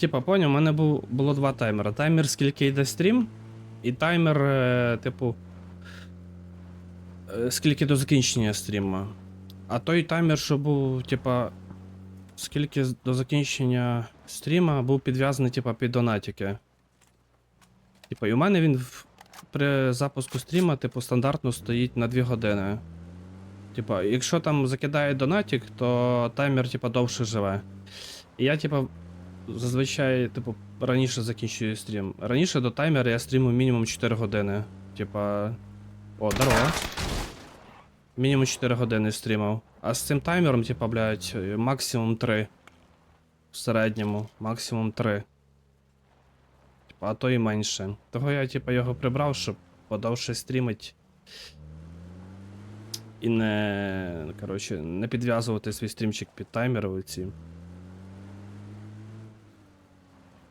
Типа, поняв, у мене був, було два таймера. Таймер, скільки йде стрім, і таймер, е, типу. е, Скільки до закінчення стріму. А той таймер, що був, типа. Скільки до закінчення стріма був підв'язаний, типа, під донатики. Типа, і у мене він в- при запуску стріма, типу, стандартно стоїть на 2 години. Типа, якщо там закидає донатик, то таймер, типа, довше живе. І я, типа, зазвичай, типу, раніше закінчую стрім. Раніше до таймера я стрімив мінімум 4 години. Типа. О, здорово. Мінімум 4 години стрімив. А з цим таймером, типа, блядь, максимум 3. В середньому, максимум 3. Типа, а то і менше. Того я, типа, його прибрав, щоб подовше стрімить. І не. Коротше, не підв'язувати свій стрімчик під таймери ці.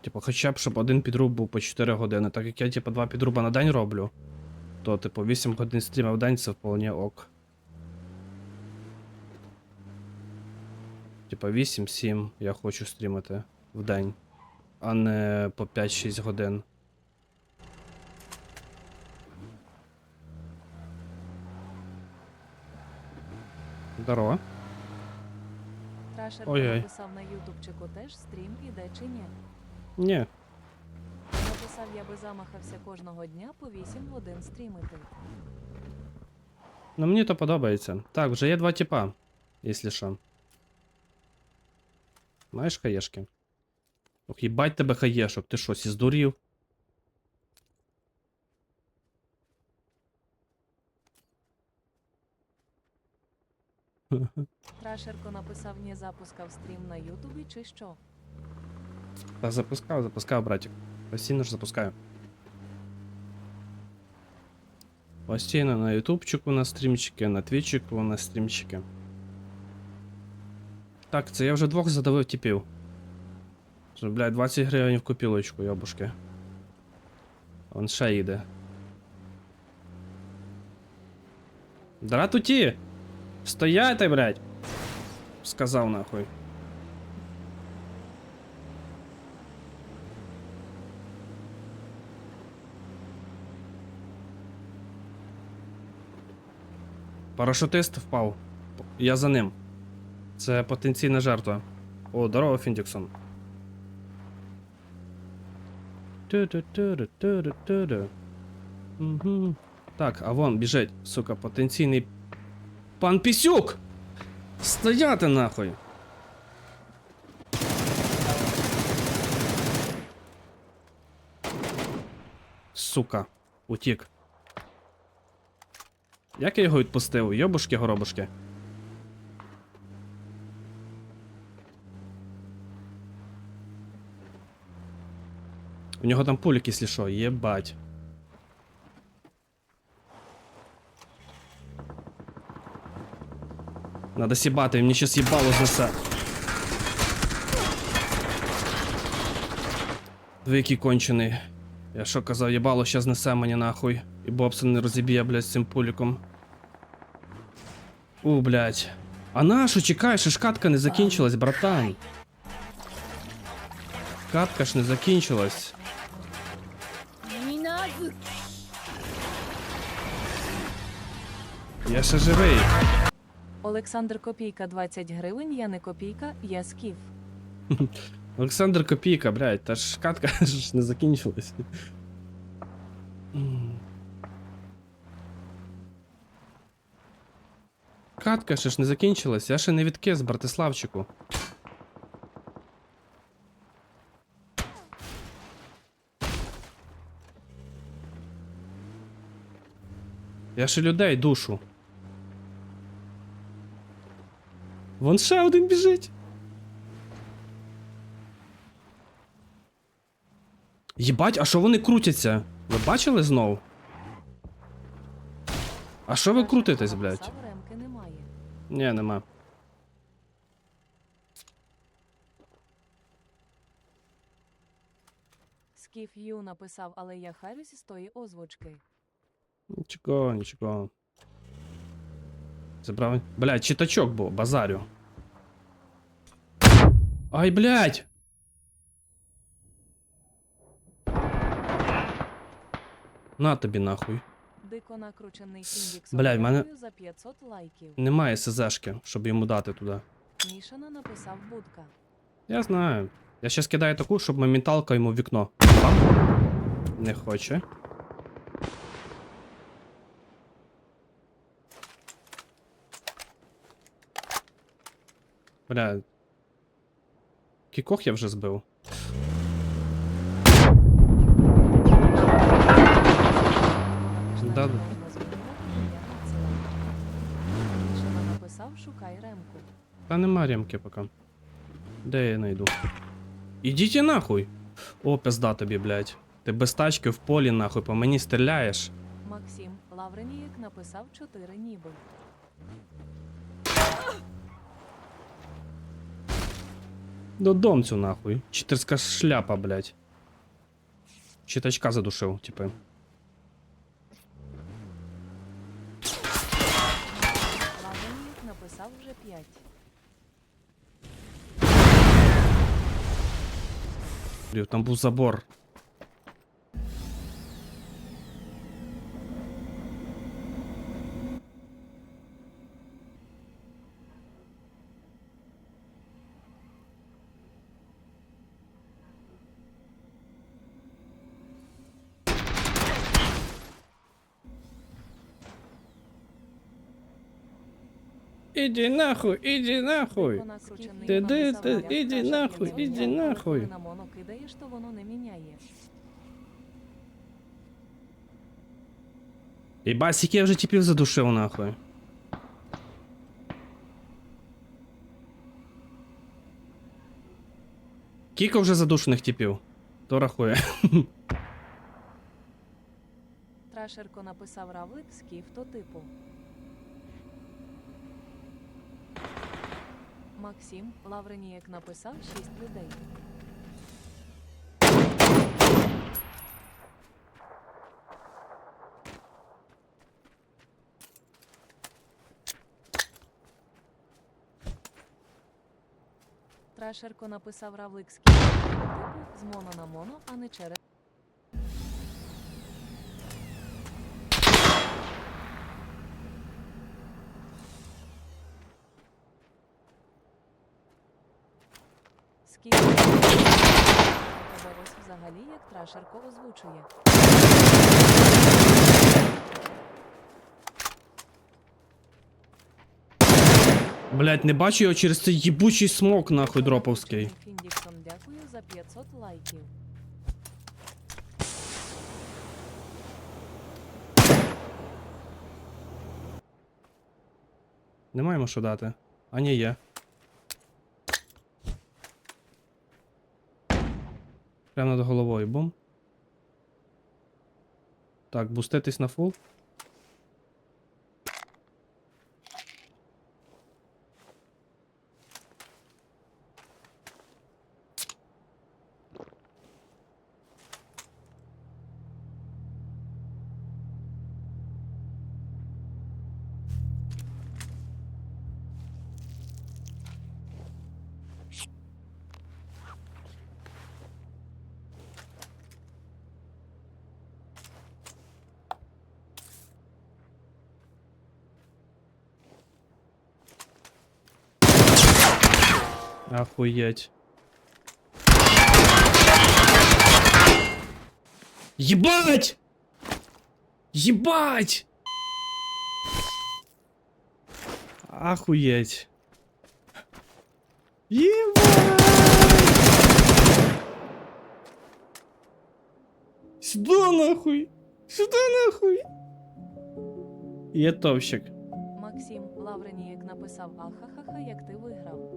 Типу, хоча б, щоб один підруб був по 4 години. Так як я, типу, два підруба на день роблю, то, типу, 8 годин стріма в день це вполне ок. Типа 8-7 я хочу стрімити в день, а не по 5-6 годин. Здорово. Трашер Ой-ой. написав на ютубчику теж стрім іде чи ні. Ні. Написав, я би замахався кожного дня по 8 годин стрімити. Ну мені то подобається. Так, вже є два типа, якщо що. Маєш хаєшки? Ох, їбать тебе хаєшок, ти що, сіздурів? Трашерко написав, не запускав стрім на ютубі чи що. Та запускав, запускав, братик. Постійно ж запускаю. Постійно на ютубчику на стрімчики, на твічику на стрімчики. Так, це я вже двох задавив типів. Що, блядь, 20 гривень в копілочку, йобушки. Он ще їде. Дратуті! Стояйте, блядь! Сказав нахуй. Парашутист впав. Я за ним. Це потенційна жертва. О, здорово, Фіндіксон. Ту-ту-ту-ру-ту-ру-ту-ру. Так, а вон біжить, сука, потенційний. Пан Пісюк! Стояти нахуй! Сука, утік. Як я його відпустив? Йобушки горобушки. У нього там пулік, якщо що, єбать. Надо сібати, мені щас їбало знесе. Ви який кончений. Я що казав, їбало щас знесе мені нахуй. І Бобсон не розіб'є, блядь, з цим пуліком. У, блядь. А нашу чекай, ще ж катка не закінчилась, братан. Катка ж не закінчилась. Я ще живий. Олександр Копійка 20 гривень, я не копійка, я скіф. Олександр Копійка, блядь, та ж катка ж не закінчилась. Катка ще ж не закінчилась, я ще не відкис, братиславчику. Я ще людей душу. Вон ще один біжить. Єбать, а що вони крутяться? Ви бачили знов? А що ви крутитесь, блядь? Ні, нема. Скіф Ю написав, але я харюсь з тої озвучки. Нічого, нічого. Забрав. Блядь, читачок був, базарю. Ай, блядь! На тобі нахуй. Дико накручений Фіндікс. Блядь, в мене- за 500 лайків. Немає СЗшки, щоб йому дати туди. Мішана написав будка. Я знаю. Я ще кидаю таку, щоб моменталка йому в вікно. Бам. Не хоче. Бля. Кількох я вже збив. Та нема ремки поки. Де я найду? Ідіть нахуй. О, пизда тобі, блядь. Ти без тачки в полі нахуй, по мені стріляєш. Максим Лавренієк написав 4 ніби. Додомцю нахуй. Читерська шляпа, блядь. Читачка задушив, типи. Лавренієк написав вже 5. Блін, Там був забор. Іди нахуй, іди нахуй. Дико накручений Ти де написав, ти? «Як Іди краще нахуй, не іди міняє, нахуй». Коли на моно кидаєш, то воно не міняє. Єба, скільки я вже типів задушив нахуй. Кілька вже задушених типів. То рахує. Трашерко написав равлик скіф то типу. Максим Лавренієк написав 6 людей. Трашерко написав равлик то типу з моно на моно, а не через. Тебе взагалі як трашерко озвучує. Блять, не бачу його через цей їбучий смок нахуй дроповський. Фіндіксон, дякую за 500 лайків. Не маємо що дати. А ні, є. Прямо над головою, бум. Так, буститись на фул. Охуеть. Ебать! Ебать! Охуеть. Ебать! Сюда нахуй! Сюда нахуй! Я топщик. Максим Лавренієк написав Ахахаха, як ти виграв.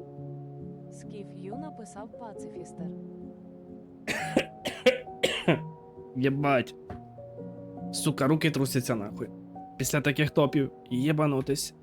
Скіф Ю написав Пацифістер. Єбать. Сука, руки трусяться нахуй. Після таких топів єбанутись.